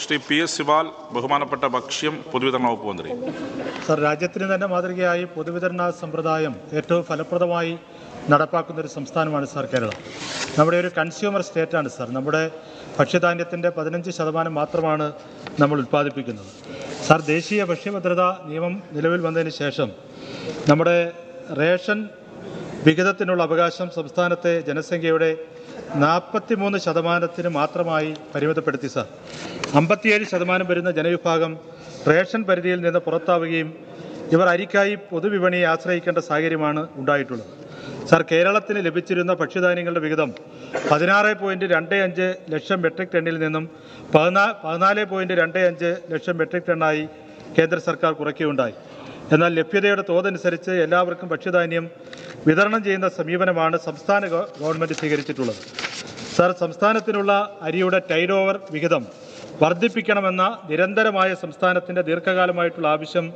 Shri P S ശിവാൽ ബഹുമാനപ്പെട്ട ഭക്ഷ്യം പൊതുവിതരണ വകുപ്പ് മന്ത്രി. സർ രാജ്യത്തിന് തന്നെ മാതൃകയായി പൊതുവിതരണ സമ്പ്രദായം ഏറ്റവും ഫലപ്രദമായി നടപ്പാക്കുന്ന ഒരു സംസ്ഥാനമാണ് സാർ കേരളം. നമ്മുടെ ഒരു കൺസ്യൂമർ സ്റ്റേറ്റാണ് സാർ. നമ്മുടെ ഭക്ഷ്യധാന്യത്തിന്റെ പതിനഞ്ച് ശതമാനം മാത്രമാണ് നമ്മൾ ഉൽപ്പാദിപ്പിക്കുന്നത്. സാർ ദേശീയ ഭക്ഷ്യഭദ്രതാ നിയമം നിലവിൽ വന്നതിന് ശേഷം നമ്മുടെ റേഷൻ വിഹിതത്തിനുള്ള അവകാശം സംസ്ഥാനത്തെ ജനസംഖ്യയുടെ നാൽപ്പത്തിമൂന്ന് ശതമാനത്തിന് മാത്രമായി പരിമിതപ്പെടുത്തി സാർ. അമ്പത്തിയേഴ് ശതമാനം വരുന്ന ജനവിഭാഗം റേഷൻ പരിധിയിൽ നിന്ന് പുറത്താവുകയും ഇവർ അരിക്കായി പൊതുവിപണിയെ ആശ്രയിക്കേണ്ട സാഹചര്യമാണ് ഉണ്ടായിട്ടുള്ളത്. സാർ കേരളത്തിന് ലഭിച്ചിരുന്ന ഭക്ഷ്യധാന്യങ്ങളുടെ വിഹിതം പതിനാറ് പോയിന്റ് രണ്ട് അഞ്ച് ലക്ഷം മെട്രിക് ടണ്ണിൽ നിന്നും പതിനാ പതിനാല് പോയിന്റ് രണ്ട് അഞ്ച് ലക്ഷം മെട്രിക് ടണ്ണായി കേന്ദ്ര സർക്കാർ കുറയ്ക്കുകയുണ്ടായി. എന്നാൽ ലഭ്യതയുടെ തോതനുസരിച്ച് എല്ലാവർക്കും ഭക്ഷ്യധാന്യം വിതരണം ചെയ്യുന്ന സമീപനമാണ് സംസ്ഥാന ഗവൺമെന്റ് സ്വീകരിച്ചിട്ടുള്ളത്. സാർ സംസ്ഥാനത്തിനുള്ള അരിയുടെ ടൈഡ് ഓവർ വിഹിതം വർദ്ധിപ്പിക്കണമെന്ന നിരന്തരമായ സംസ്ഥാനത്തിന്റെ ദീർഘകാലമായിട്ടുള്ള ആവശ്യം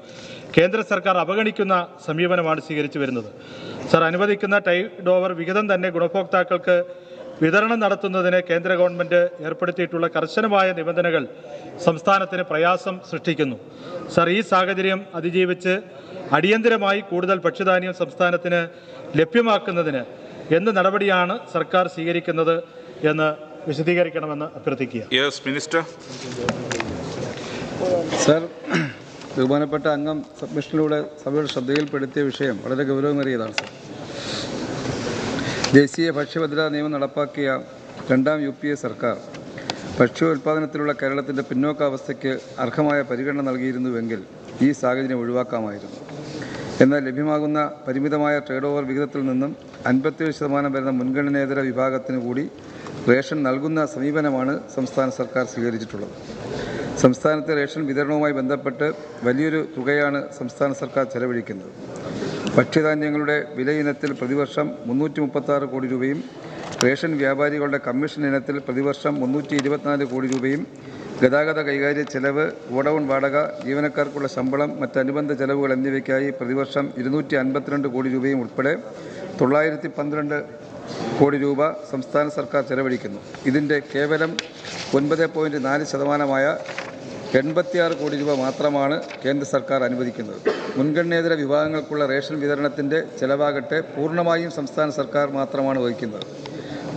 കേന്ദ്ര സർക്കാർ അവഗണിക്കുന്ന സമീപനമാണ് സ്വീകരിച്ചു വരുന്നത്. സർ അനുവദിക്കുന്ന ടൈഡ് ഓവർ വിഹിതം തന്നെ ഗുണഭോക്താക്കൾക്ക് വിതരണം നടത്തുന്നതിന് കേന്ദ്ര ഗവൺമെന്റ് ഏർപ്പെടുത്തിയിട്ടുള്ള കർശനമായ നിബന്ധനകൾ സംസ്ഥാനത്തിന് പ്രയാസം സൃഷ്ടിക്കുന്നു. സർ ഈ സാഹചര്യം അതിജീവിച്ച് അടിയന്തരമായി കൂടുതൽ ഭക്ഷ്യധാന്യം സംസ്ഥാനത്തിന് ലഭ്യമാക്കുന്നതിന് എന്ത് നടപടിയാണ് സർക്കാർ സ്വീകരിക്കുന്നത് എന്ന് വിശദീകരിക്കണമെന്ന് അഭ്യർത്ഥിക്കുക. യെസ് മിനിസ്റ്റർ സർ ബഹുമാനപ്പെട്ട അംഗം സബ്മിഷനിലൂടെ സഭയുടെ ശ്രദ്ധയിൽപ്പെടുത്തിയ വിഷയം വളരെ ഗൗരവമേറിയതാണ് സർ. ദേശീയ ഭക്ഷ്യഭദ്രതാ നിയമം നടപ്പാക്കിയ രണ്ടാം യു പി എ സർക്കാർ ഭക്ഷ്യോൽപാദനത്തിലുള്ള കേരളത്തിന്റെ പിന്നോക്കാവസ്ഥയ്ക്ക് അർഹമായ പരിഗണന നൽകിയിരുന്നുവെങ്കിൽ ഈ സാഹചര്യം ഒഴിവാക്കാമായിരുന്നു. എന്നാൽ ലഭ്യമാകുന്ന പരിമിതമായ ട്രേഡ് ഓവർ വിഹിതത്തിൽ നിന്നും അൻപത്തിയേഴ് ശതമാനം വരുന്ന മുൻഗണനേതര വിഭാഗത്തിന് കൂടി റേഷൻ നൽകുന്ന സമീപനമാണ് സംസ്ഥാന സർക്കാർ സ്വീകരിച്ചിട്ടുള്ളത്. സംസ്ഥാനത്തെ റേഷൻ വിതരണവുമായി ബന്ധപ്പെട്ട് വലിയൊരു തുകയാണ് സംസ്ഥാന സർക്കാർ ചെലവഴിക്കുന്നത്. ഭക്ഷ്യധാന്യങ്ങളുടെ വില ഇനത്തിൽ പ്രതിവർഷം മുന്നൂറ്റി മുപ്പത്താറ് കോടി രൂപയും റേഷൻ വ്യാപാരികളുടെ കമ്മീഷൻ ഇനത്തിൽ പ്രതിവർഷം മുന്നൂറ്റി ഇരുപത്തിനാല് കോടി രൂപയും ഗതാഗത കൈകാര്യ ചെലവ് ഗോഡൌൺ വാടക ജീവനക്കാർക്കുള്ള ശമ്പളം മറ്റനുബന്ധ ചെലവുകൾ എന്നിവയ്ക്കായി പ്രതിവർഷം ഇരുന്നൂറ്റി അൻപത്തിരണ്ട് കോടി രൂപയും ഉൾപ്പെടെ തൊള്ളായിരത്തി പന്ത്രണ്ട് കോടി രൂപ സംസ്ഥാന സർക്കാർ ചെലവഴിക്കുന്നു. ഇതിന്റെ കേവലം ഒൻപത് പോയിന്റ് നാല് ശതമാനമായ എൺപത്തിയാറ് കോടി രൂപ മാത്രമാണ് കേന്ദ്ര സർക്കാർ അനുവദിക്കുന്നത്. മുൻഗണനേതര വിഭാഗങ്ങൾക്കുള്ള റേഷൻ വിതരണത്തിന്റെ ചെലവാകട്ടെ പൂർണമായും സംസ്ഥാന സർക്കാർ മാത്രമാണ് വഹിക്കുന്നത്.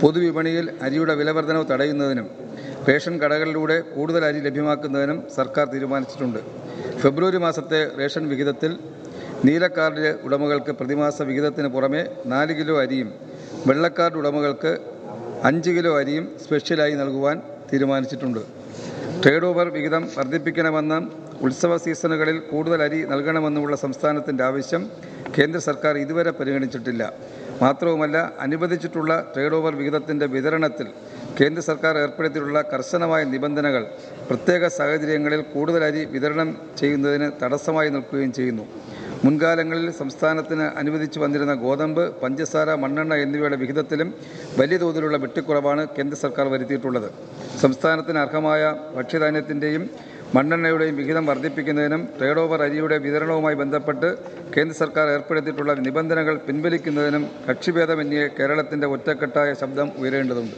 പൊതുവിപണിയിൽ അരിയുടെ വിലവർധനവ് തടയുന്നതിനും റേഷൻ കടകളിലൂടെ കൂടുതൽ അരി ലഭ്യമാക്കുന്നതിനും സർക്കാർ തീരുമാനിച്ചിട്ടുണ്ട്. ഫെബ്രുവരി മാസത്തെ റേഷൻ വിഹിതത്തിൽ നീലക്കാർഡ് ഉടമകൾക്ക് പ്രതിമാസ വിഹിതത്തിന് പുറമെ നാല് കിലോ അരിയും വെള്ളക്കാർഡ് ഉടമകൾക്ക് അഞ്ച് കിലോ അരിയും സ്പെഷ്യലായി നൽകുവാൻ തീരുമാനിച്ചിട്ടുണ്ട്. ട്രേഡ് ഓവർ വിഹിതം വർദ്ധിപ്പിക്കണമെന്ന് ഉത്സവ സീസണുകളിൽ കൂടുതൽ അരി നൽകണമെന്നുമുള്ള സംസ്ഥാനത്തിന്റെ ആവശ്യം കേന്ദ്ര സർക്കാർ ഇതുവരെ പരിഗണിച്ചിട്ടില്ല. മാത്രവുമല്ല അനുവദിച്ചിട്ടുള്ള ട്രേഡ് ഓവർ വിഹിതത്തിന്റെ വിതരണത്തിൽ കേന്ദ്ര സർക്കാർ ഏർപ്പെടുത്തിയിട്ടുള്ള കർശനമായ നിബന്ധനകൾ പ്രത്യേക സാഹചര്യങ്ങളിൽ കൂടുതൽ അരി വിതരണം ചെയ്യുന്നതിന് തടസ്സമായി നിൽക്കുകയും ചെയ്യുന്നു. മുൻകാലങ്ങളിൽ സംസ്ഥാനത്തിന് അനുവദിച്ചു വന്നിരുന്ന ഗോതമ്പ് പഞ്ചസാര മണ്ണെണ്ണ എന്നിവയുടെ വിഹിതത്തിലും വലിയ തോതിലുള്ള വെട്ടിക്കുറവാണ് കേന്ദ്ര സർക്കാർ വരുത്തിയിട്ടുള്ളത്. സംസ്ഥാനത്തിന് അർഹമായ ഭക്ഷ്യധാന്യത്തിന്റെയും മണ്ണെണ്ണയുടെയും വിഹിതം വർദ്ധിപ്പിക്കുന്നതിനും ട്രേഡ് ഓവർ അരിയുടെ വിതരണവുമായി ബന്ധപ്പെട്ട് കേന്ദ്ര സർക്കാർ ഏർപ്പെടുത്തിയിട്ടുള്ള നിബന്ധനകൾ പിൻവലിക്കുന്നതിനും കക്ഷിഭേദമന്യേ കേരളത്തിന്റെ ഒറ്റക്കെട്ടായ ശബ്ദം ഉയരേണ്ടതുണ്ട്.